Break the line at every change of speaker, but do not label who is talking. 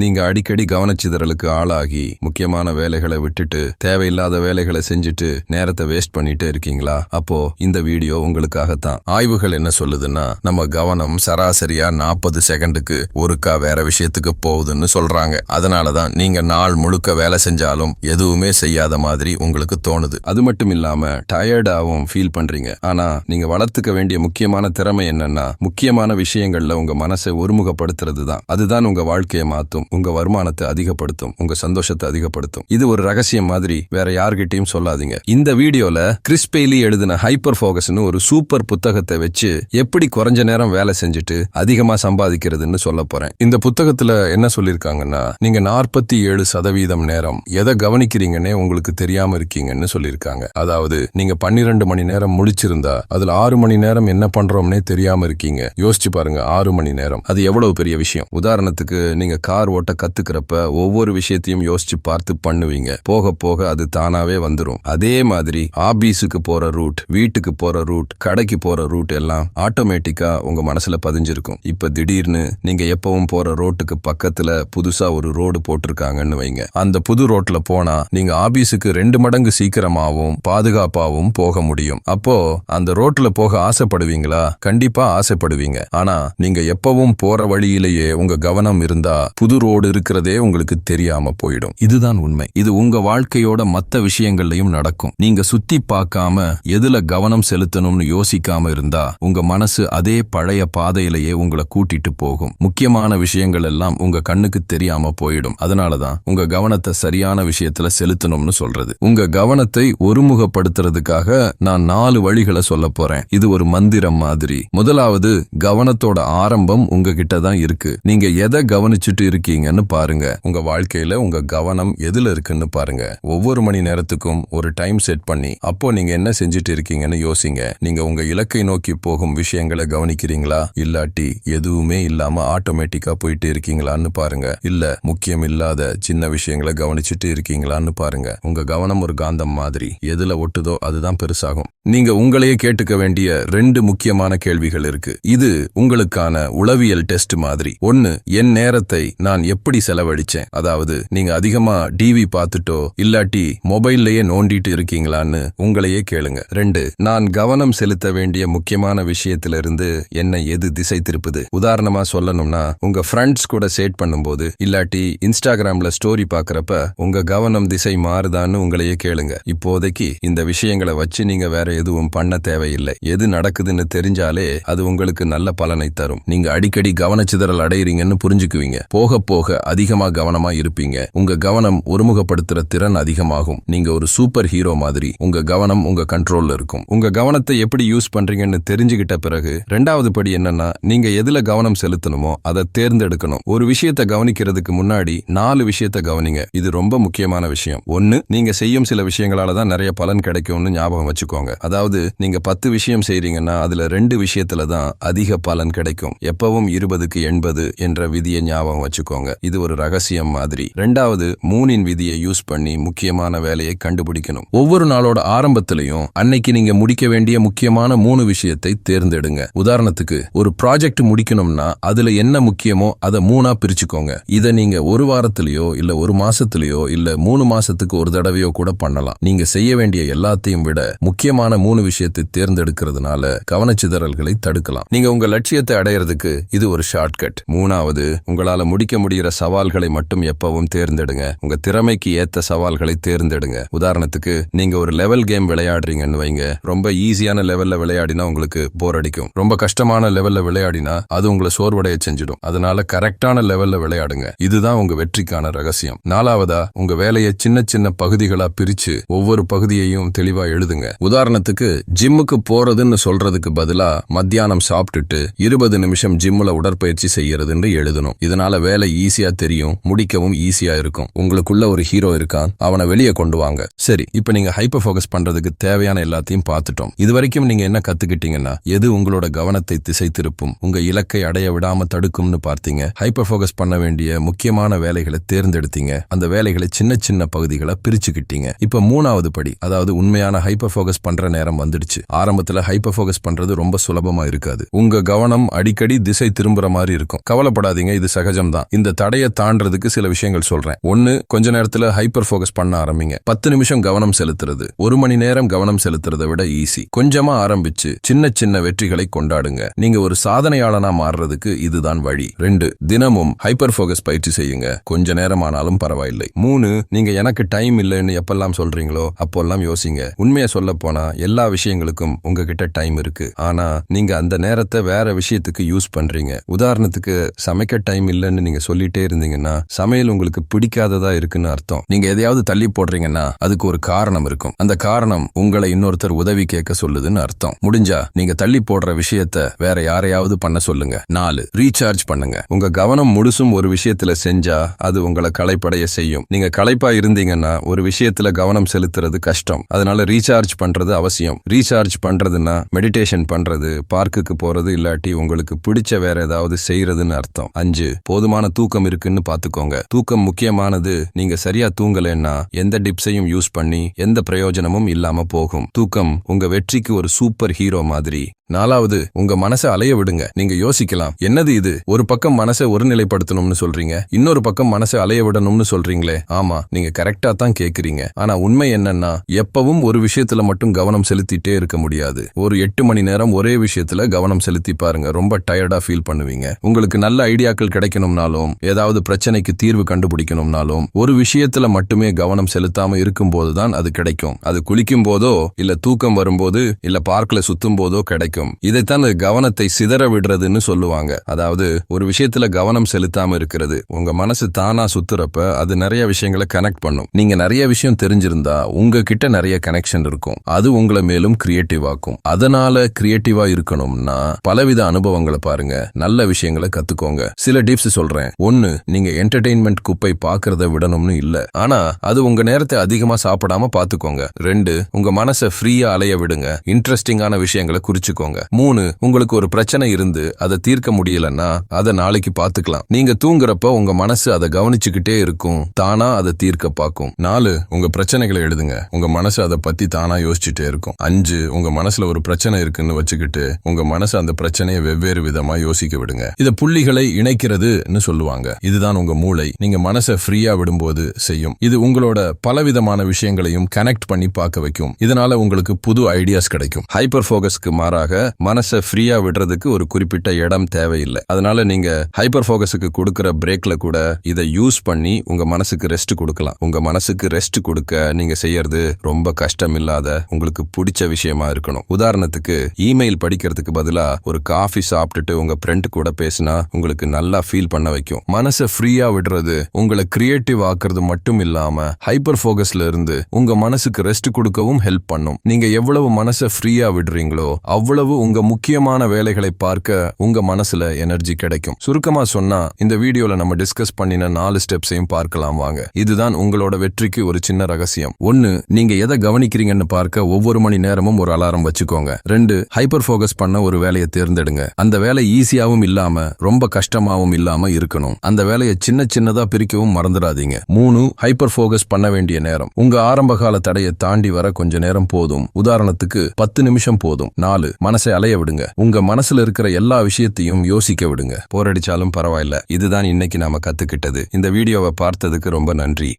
நீங்க அடிக்கடி கவனச்சிதறலுக்கு ஆளாகி முக்கியமான வேலைகளை விட்டுட்டு தேவையில்லாத வேலைகளை செஞ்சுட்டு நேரத்தை வேஸ்ட் பண்ணிட்டு இருக்கீங்களா? அப்போ இந்த வீடியோ உங்களுக்காகத்தான். ஆய்வுகள் என்ன சொல்லுதுன்னா நம்ம கவனம் சராசரியா நாற்பது செகண்டுக்கு ஒருக்கா வேற விஷயத்துக்கு போகுதுன்னு சொல்றாங்க. அதனாலதான் நீங்க நாள் முழுக்க வேலை செஞ்சாலும் எதுவுமே செய்யாத மாதிரி உங்களுக்கு தோணுது. அது மட்டும் இல்லாம டயர்டாவும் ஃபீல் பண்றீங்க. ஆனா நீங்க வளர்த்துக்க வேண்டிய முக்கியமான திறமை என்னன்னா முக்கியமான விஷயங்கள்ல உங்க மனசை ஒருமுகப்படுத்துறது தான் அதுதான் உங்க வாழ்க்கையை மாத்தும். உங்க வருமானத்தை அதிகப்படுத்தும் உங்க சந்தோஷத்தை அதிகப்படுத்தும். இது ஒரு ரகசியம் மாதிரி வேற யார்கிட்டயும் சொல்லாதீங்க. இந்த வீடியோல கிறிஸ் பெய்லி எழுதின ஹைப்பர் போகஸ்னு ஒரு சூப்பர் புத்தகத்தை வச்சு எப்படி குறைஞ்ச நேரம் வேலை செஞ்சுட்டு அதிகமா சம்பாதிக்கிறதுன்னு சொல்ல போறேன். இந்த புத்தகத்துல என்ன சொல்லிருக்காங்கன்னா நீங்க நாற்பத்தி ஏழு சதவீதம் நேரம் எதை கவனிக்கிறீங்கன்னே உங்களுக்கு தெரியாம இருக்கீங்கன்னு சொல்லியிருக்காங்க அதாவது நீங்க பன்னிரெண்டு மணி நேரம் முழிச்சிருந்தா அதுல ஆறு மணி நேரம் என்ன பண்றோம்னே தெரியாம இருக்கீங்க. யோசிச்சு பாருங்க ஆறு மணி நேரம். அது எவ்வளவு பெரிய விஷயம். உதாரணத்துக்கு நீங்க கார் ஓட்ட கத்துக்கிறப்ப ஒவ்வொரு விஷயத்தையும் யோசிச்சு பார்த்து பண்ணுவீங்க. போக போக அது தானாவே வந்துரும். அதே மாதிரி ஆபீஸுக்கு போற ரூட் வீட்டுக்கு போற ரூட் கடைக்கு போற ரூட் எல்லாம் ஆட்டோமேட்டிக்கா உங்க மனசுல பதிஞ்சிருக்கும். இப்ப திடீர்னு நீங்க எப்பவும் போற ரோட்டுக்கு பக்கத்துல புதுசா ஒரு ரோடு போட்டிருக்காங்கன்னு வைங்க. அந்த புது ரோட்ல போனா நீங்க ஆபீஸுக்கு ரெண்டு மடங்கு சீக்கிரமாவும் பாதுகாப்பாவும் போக முடியும். அப்போ அந்த ரோட்ல போக ஆசைப்படுவீங்களா? கண்டிப்பா ஆசைப்படுவீங்க. ஆனா நீங்க எப்பவும் போற வழியிலேயே உங்க கவனம் இருந்தா புது உயிரோடு இருக்கிறதே உங்களுக்கு தெரியாம போயிடும். இதுதான் உண்மை. இது உங்க வாழ்க்கையோட மத்த விஷயங்கள்லயும் நடக்கும். நீங்க சுத்தி பார்க்காம எதுல கவனம் செலுத்தணும்னு யோசிக்காம இருந்தா உங்க மனசு அதே பழைய பாதையிலேயே உங்களை கூட்டிட்டு போகும். முக்கியமான விஷயங்கள் எல்லாம் உங்க கண்ணுக்கு தெரியாம போயிடும். அதனாலதான் உங்க கவனத்தை சரியான விஷயத்துல செலுத்தணும்னு சொல்றது. உங்க கவனத்தை ஒருமுகப்படுத்துறதுக்காக நான் நாலு வழிகளை சொல்ல போறேன். இது ஒரு மந்திரம் மாதிரி. முதலாவது கவனத்தோட ஆரம்பம் உங்ககிட்ட தான் இருக்கு. நீங்க எதை கவனிச்சுட்டு இருக்கீங்கன்னு பாருங்க. உங்க வாழ்க்கையில உங்க கவனம் எதுல இருக்குன்னு பாருங்க. ஒவ்வொரு மணி நேரத்துக்கும் ஒரு டைம் செட் பண்ணி அப்போ நீங்க என்ன செஞ்சுட்டு இருக்கீங்கன்னு யோசிங்க. நீங்க உங்க இலக்கை நோக்கி போகும் விஷயங்களை கவனிக்கிறீங்களா? இல்லாட்டி எதுவுமே இல்லாம ஆட்டோமேட்டிக்கா போயிட்டு இருக்கீங்களான்னு பாருங்க. இல்ல முக்கியம் இல்லாத சின்ன விஷயங்களை கவனிச்சுட்டு இருக்கீங்களான்னு பாருங்க. உங்க கவனம் ஒரு காந்தம் மாதிரி எதுல ஒட்டுதோ அதுதான் பெருசாகும். நீங்க உங்களையே கேட்டுக்க வேண்டிய ரெண்டு முக்கியமான கேள்விகள் இருக்கு. இது உங்களுக்கான உளவியல் டெஸ்ட் மாதிரி. ஒன்னு என் நேரத்தை நான் எப்படி செலவழிச்சேன்? அதாவது நீங்க அதிகமா டிவி பார்த்துட்டோ இல்லாட்டி மொபைல்லயே நோண்டிட்டு இருக்கீங்களான்னு உங்களையே கேளுங்க. ரெண்டு நான் கவனம் செலுத்த வேண்டிய முக்கியமான விஷயத்துல இருந்து என்ன எது திசை திருப்புது? உதாரணமா சொல்லணும்னா உங்க ஃப்ரெண்ட்ஸ் கூட சேட் பண்ணும்போது இல்லாட்டி இன்ஸ்டாகிராம்ல ஸ்டோரி பாக்குறப்ப உங்க கவனம் திசை மாறுதான்னு உங்களையே கேளுங்க. இப்போதைக்கு இந்த விஷயங்களை வச்சு நீங்க வேற எதுவும் பண்ண தேவையில்லை. எது நடக்குதுன்னு தெரிஞ்சாலே அது உங்களுக்கு நல்ல பலனை தரும். நீங்க அடிக்கடி கவனச்சிதறல் அடையிறீங்கன்னு புரிஞ்சுக்குவீங்க. போக போக அதிகமா கவனமா இருப்பீங்க. உங்க கவனம் ஒருமுகப்படுத்துற திறன் அதிகமாகும். நீங்க ஒரு சூப்பர் ஹீரோ மாதிரி உங்க கவனம் உங்க கண்ட்ரோல்ல இருக்கும். உங்க கவனத்தை எப்படி யூஸ் பண்றீங்கன்னு தெரிஞ்சுகிட்ட பிறகு ரெண்டாவது படி என்னன்னா நீங்க எதுல கவனம் செலுத்தணுமோ அதை தேர்ந்தெடுக்கணும். ஒரு விஷயத்தை கவனிக்கிறதுக்கு முன்னாடி நாலு விஷயத்தை கவனிங்க. இது ரொம்ப முக்கியமான விஷயம். ஒன்னு நீங்க செய்யும் சில விஷயங்களால தான் நிறைய பலன் கிடைக்கும்னு ஞாபகம் வச்சுக்கோங்க. அதாவது நீங்க பத்து விஷயம் செய்றீங்கன்னா அதுல ரெண்டு விஷயத்துல தான் அதிக பலன் கிடைக்கும். எப்பவும் இருபதுக்கு எண்பது என்ற விதியை ஞாபகம் வச்சுக்கோங்க. இது ஒரு ரகசியம் மாதிரி. ரெண்டாவது மூணின் விதியை யூஸ் பண்ணி முக்கியமான வேலையை கண்டுபிடிக்கணும். ஒவ்வொரு நாளோட ஆரம்பத்திலையும் அன்னைக்கு நீங்க முடிக்க வேண்டிய முக்கியமான மூணு விஷயத்தை தேர்ந்தெடுங்க. உதாரணத்துக்கு ஒரு ப்ராஜெக்ட் முடிக்கணும்னா அதுல என்ன முக்கியமோ அதை மூணா பிரிச்சுக்கோங்க. இதை நீங்க ஒரு வாரத்திலயோ இல்ல ஒரு மாசத்திலயோ இல்ல மூணு மாசத்துக்கு ஒரு தடவையோ கூட பண்ணலாம். நீங்க செய்ய வேண்டிய எல்லாத்தையும் விட முக்கியமான மூணு விஷயத்தை தேர்ந்தெடுக்கிறதுனால கவனச்சிதறல்களை தடுக்கலாம். நீங்க உங்க லட்சியத்தை அடையிறதுக்கு இது ஒரு ஷார்ட்கட் மூணாவது உங்களால முடிக்க முடிகிற சவால்களை மட்டும் எப்பவும் தேர்ந்தெடுங்க. உங்க திறமைக்கு ஏத்த சவால்களை தேர்ந்தெடுங்க. உதாரணத்துக்கு நீங்க ஒரு லெவல் கேம் விளையாடுறீங்கன்னு வைங்க. ரொம்ப ஈஸியான லெவல்ல விளையாடினா உங்களுக்கு போர் அடிக்கும். ரொம்ப கஷ்டமான லெவல்ல விளையாடினா அது உங்களை சோர்வடைய செஞ்சிடும். அதனால கரெக்டான லெவல்ல விளையாடுங்க. இதுதான் உங்க வெற்றிக்கான ரகசியம். நாலாவதா உங்க வேலையை சின்ன சின்ன பகுதிகளா பிரிச்சு ஒவ்வொரு பகுதியையும் தெளிவா எழுதுங்க. உதாரணத்துக்கு ஜிம்முக்கு போறதுன்னு சொல்றதுக்கு பதிலா மத்தியானம் சாப்பிட்டுட்டு இருபது நிமிஷம் ஜிம்முல உடற்பயிற்சி செய்யறதுன்னு எழுதணும். இதனால வேலை ஈஸியா தெரியும் முடிக்கவும் ஈஸியா இருக்கும். உங்களுக்குள்ள ஒரு ஹீரோ இருக்கான் அவனை வெளியே கொண்டு வாங்க. சரி இப்ப நீங்க ஹைப்பர் ஃபோக்கஸ் பண்றதுக்கு தேவையான எல்லாத்தையும் பார்த்துட்டோம். இது வரைக்கும் நீங்க என்ன கத்துக்கிட்டீங்கன்னா எது உங்களோட கவனத்தை திசை திருப்பும் உங்க இலக்கை அடைய விடாம தடுக்கும்னு பார்த்தீங்க. ஹைப்பர் ஃபோக்கஸ் பண்ண வேண்டிய முக்கியமான வேலைகளை தேர்ந்தெடுத்தீங்க. அந்த வேலைகளை சின்ன சின்ன பகுதிகளை பிரிச்சுக்கிட்டீங்க. இப்ப மூணாவது படி அதாவது உண்மையான ஹைப்பர் ஃபோக்கஸ் பண்ற நேரம் வந்துடுச்சு. ஆரம்பத்துல ஹைப்பர் ஃபோக்கஸ் பண்றது ரொம்ப சுலபமா இருக்காது. உங்க கவனம் அடிக்கடி திசை திரும்புற மாதிரி இருக்கும். கவலைப்படாதீங்க இது சகஜம்தான். இந்த இந்த தடையை தாண்டறதுக்கு சில விஷயங்கள் சொல்றேன். ஒன்னு கொஞ்ச நேரத்துல ஹைப்பர் ஃபோக்கஸ் பண்ண ஆரம்பிங்க. பத்து நிமிஷம் கவனம் செலுத்துறது. ஒரு மணி நேரம் கவனம் செலுத்துறதை விட ஈஸி கொஞ்சமா ஆரம்பிச்சு சின்ன சின்ன வெற்றிகளை கொண்டாடுங்க. நீங்க ஒரு சாதனையாளனா மாறுறதுக்கு இதுதான் வழி. ரெண்டு தினமும் ஹைப்பர் ஃபோக்கஸ் பயிற்சி செய்யுங்க. கொஞ்ச நேரம் ஆனாலும் பரவாயில்லை. மூணு நீங்க எனக்கு டைம் இல்லைன்னு எப்பெல்லாம் சொல்றீங்களோ அப்போல்லாம் யோசிங்க. உண்மையை சொல்ல போனா எல்லா விஷயங்களுக்கும் உங்ககிட்ட டைம் இருக்கு. ஆனா நீங்க அந்த நேரத்தை வேற விஷயத்துக்கு யூஸ் பண்றீங்க. உதாரணத்துக்கு சமைக்க டைம் இல்லைன்னு நீங்க சொல்லிட்டே இருந்தீங்கன்னா சமையல் உங்களுக்கு பிடிக்காததா இருக்குன்னு அர்த்தம். நீங்க எதையாவது தள்ளி போடுறீங்கன்னா அதுக்கு ஒரு காரணம் இருக்கும். அந்த காரணம் உங்களை இன்னொருத்தர் உதவி கேட்க சொல்லுதுன்னு அர்த்தம். முடிஞ்சா நீங்க தள்ளி போடுற விஷயத்த வேற யாரையாவது பண்ண சொல்லுங்க. நாலு ரீசார்ஜ் பண்ணுங்க. உங்க கவனம் முழுசும் ஒரு விஷயத்துல செஞ்சா அது உங்களை களைப்படைய செய்யும். நீங்க களைப்பா இருந்தீங்கன்னா ஒரு விஷயத்துல கவனம் செலுத்துறது கஷ்டம். அதனால ரீசார்ஜ் பண்றது அவசியம். ரீசார்ஜ் பண்றதுன்னா மெடிடேஷன் பண்றது பார்க்குக்கு போறது இல்லாட்டி உங்களுக்கு பிடிச்ச வேற ஏதாவது செய்யறதுன்னு அர்த்தம். அஞ்சு போதுமான தூக்கம் இருக்குன்னு பாத்துக்கோங்க. தூக்கம் முக்கியமானது நீங்க சரியா தூங்கலன்னா எந்த டிப்ஸையும் யூஸ் பண்ணி எந்த பிரயோஜனமும் இல்லாம போகும். தூக்கம் உங்க வெற்றிக்கு ஒரு சூப்பர் ஹீரோ மாதிரி. நாலாவது உங்க மனசை அலைய விடுங்க. நீங்க யோசிக்கலாம். என்னது இது? ஒரு பக்கம் மனசை ஒருநிலைப்படுத்தணும்னு சொல்றீங்க இன்னொரு பக்கம் மனசை அலைய விடணும்னு சொல்றீங்களே. ஆமா நீங்க கரெக்டா தான் கேக்குறீங்க. ஆனா உண்மை என்னன்னா எப்பவும் ஒரு விஷயத்துல மட்டும் கவனம் செலுத்திட்டே இருக்க முடியாது. ஒரு எட்டு மணி நேரம் ஒரே விஷயத்துல கவனம் செலுத்தி பாருங்க. ரொம்ப டயர்டா ஃபீல் பண்ணுவீங்க. உங்களுக்கு நல்ல ஐடியாக்கள் கிடைக்கணும்னாலும் ஏதாவது பிரச்சனைக்கு தீர்வு கண்டுபிடிக்கணும்னாலும் ஒரு விஷயத்துல மட்டுமே கவனம் செலுத்தாம இருக்கும்போது தான் அது கிடைக்கும். அது குளிக்கும் போதோ இல்ல தூக்கம் வரும்போது இல்ல பார்க்ல சுத்தும் போதோ கிடைக்கும். இதைத்தான் கவனத்தை சிதற விடுறதுன்னு சொல்லுவாங்க. அதாவது ஒரு விஷயத்துல கவனம் செலுத்தாம இருக்கிறது. உங்க மனசு தானா சுத்துறப்ப அது நிறைய விஷயங்களை கனெக்ட் பண்ணும். நீங்க நிறைய விஷயம் தெரிஞ்சிருந்தா உங்ககிட்ட நிறைய கனெக்ஷன் இருக்கும். அது உங்களை மேலும் கிரியேட்டிவ் ஆக்கும். அதனால கிரியேட்டிவா இருக்கணும்னா பலவித அனுபவங்களை பாருங்க. நல்ல விஷயங்களை கத்துக்கோங்க. சில டிப்ஸ் சொல்றேன். ஒன்னு நீங்க என்டர்டெயின்மெண்ட் குப்பை பாக்குறத விடணும்னு இல்ல. ஆனா அது உங்க நேரத்தை அதிகமா சாப்பிடாம பாத்துக்கோங்க. ரெண்டு உங்க மனசை ஃப்ரீயா அலைய விடுங்க. இன்ட்ரெஸ்டிங்கான விஷயங்களை குறிச்சுக்கோங்க. வச்சுக்கோங்க மூணு உங்களுக்கு ஒரு பிரச்சனை இருந்து அதை தீர்க்க முடியலன்னா அதை நாளைக்கு பாத்துக்கலாம் நீங்க தூங்குறப்ப உங்க மனசு அதை கவனிச்சுக்கிட்டே இருக்கும். தானா அதை தீர்க்க பார்க்கும். நாலு உங்க பிரச்சனைகளை எழுதுங்க. உங்க மனசு அதை பத்தி தானா யோசிச்சுட்டே இருக்கும். அஞ்சு உங்க மனசுல ஒரு பிரச்சனை இருக்குன்னு வச்சுக்கிட்டு உங்க மனசு அந்த பிரச்சனையை வெவ்வேறு விதமா யோசிக்க விடுங்க. இத புள்ளிகளை இணைக்கிறதுன்னு சொல்லுவாங்க. இதுதான் உங்க மூளை. நீங்க மனசை ஃப்ரீயா விடும்போது செய்யும். இது உங்களோட பலவிதமான விஷயங்களையும் கனெக்ட் பண்ணி பார்க்க வைக்கும். இதனால உங்களுக்கு புது ஐடியாஸ் கிடைக்கும். ஹைப்பர் போகஸ்க்கு மாறாக மனசை ஃப்ரீயா விடுறதுக்கு ஒரு குறிப்பிட்ட இடம் தேவையில்லை. அதனால நீங்க ஹைப்பர் போக்கஸுக்கு கொடுக்கிற பிரேக்ல கூட இதை யூஸ் பண்ணி உங்க மனசுக்கு ரெஸ்ட் கொடுக்கலாம். உங்க மனசுக்கு ரெஸ்ட் கொடுக்க நீங்க செய்யறது ரொம்ப கஷ்டம் இல்லாத உங்களுக்கு பிடிச்ச விஷயமா இருக்கணும். உதாரணத்துக்கு இமெயில் படிக்கிறதுக்கு பதிலா ஒரு காஃபி சாப்பிட்டுட்டு உங்க ஃப்ரெண்ட் கூட பேசினா உங்களுக்கு நல்லா ஃபீல் பண்ண வைக்கும். மனசை ஃப்ரீயா விடுறது உங்களை கிரியேட்டிவ் ஆக்குறது மட்டும் இல்லாம ஹைப்பர் ஃபோகஸ்ல இருந்து உங்க மனசுக்கு ரெஸ்ட் கொடுக்கவும் ஹெல்ப் பண்ணும். நீங்க எவ்வளவு மனசை ஃப்ரீயா விடுறீங்களோ அவ்வளவு உங்க முக்கியமான வேலைகளை பார்க்க உங்க மனசுல எனர்ஜி கிடைக்கும். சுருக்கமா சொன்னா இந்த வீடியோல நம்ம டிஸ்கஸ் பண்ணின நாலு ஸ்டெப்ஸையும் பார்க்கலாம் வாங்க. இதுதான் உங்களோட வெற்றிக்கு ஒரு சின்ன ரகசியம். ஒன்னு நீங்க எதை கவனிக்கிறீங்கன்னு பார்க்க ஒவ்வொரு மணி நேரமும் ஒரு அலாரம் வச்சுக்கோங்க. ரெண்டு ஹைப்பர் ஃபோகஸ் பண்ண ஒரு வேலையை தேர்ந்தெடுங்க. அந்த வேலை ஈஸியாவும் இல்லாம ரொம்ப கஷ்டமாவும் இல்லாம இருக்கணும். அந்த வேலையை சின்ன சின்னதா பிரிக்கவும் மறந்துடாதீங்க. மூணு ஹைப்பர் ஃபோகஸ் பண்ண வேண்டிய நேரம். உங்க ஆரம்ப கால தடையை தாண்டி வர கொஞ்ச நேரம் போதும். உதாரணத்துக்கு பத்து நிமிஷம் போதும். நாலு மனசை அலைய விடுங்க. உங்க மனசுல இருக்கிற எல்லா விஷயத்தையும் யோசிக்க விடுங்க. போரடிச்சாலும் பரவாயில்ல. இதுதான் இன்னைக்கு நாம கத்துக்கிட்டது. இந்த வீடியோவை பார்த்ததுக்கு ரொம்ப நன்றி.